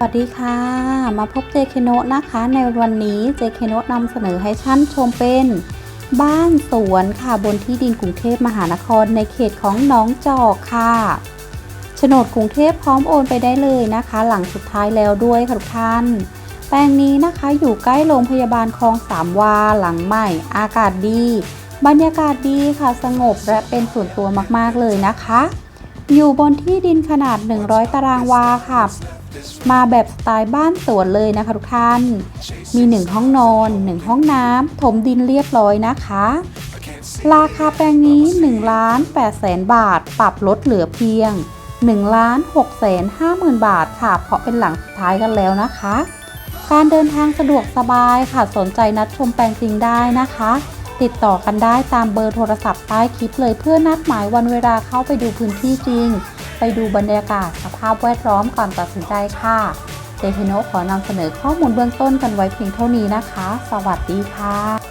สวัสดีค่ะ มาพบเจเคโนะนะคะ ในวันนี้เจเคโนะนำเสนอให้ท่านชมเป็น บ้านสวนค่ะบนที่ดินกรุงเทพมหานครในเขตของหน้องจอกค่ะโฉนดกรุงเทพพร้อมโอนไปได้เลยนะคะ หลังสุดท้ายแล้วด้วยค่ะทุกท่าน แปลงนี้นะคะอยู่ใกล้โรงพยาบาลคลองสามวาหลังใหม่ อากาศดี บรรยากาศดีค่ะสงบและเป็นส่วนตัวมากๆเลยนะคะ อยู่บนที่ดินขนาด 100 ตารางวาค่ะ มาแบบสไตล์บ้านสวนเลยนะคะทุกท่าน มี 1 ห้องนอน 1 ห้องน้ำถมดินเรียบร้อยนะคะ ราคาแปลงนี้1ล้าน8แสนบาท ปรับลดเหลือเพียง1ล้าน6แสน5หมื่นบาทค่ะ เพราะเป็นหลังสุดท้ายกันแล้วนะคะ การเดินทางสะดวกสบายค่ะ สนใจนัดชมแปลงจริงได้นะคะ ติดต่อกันได้ตามเบอร์โทรศัพท์ใต้คลิปเลยเพื่อนัดหมายวันเวลาเข้าไปดูพื้นที่จริง ไปดูบรรยากาศสภาพแวดล้อมก่อนตัดสินใจค่ะเจเทโนขอนำเสนอข้อมูลเบื้องต้นกันไว้เพียงเท่านี้นะคะ สวัสดีค่ะ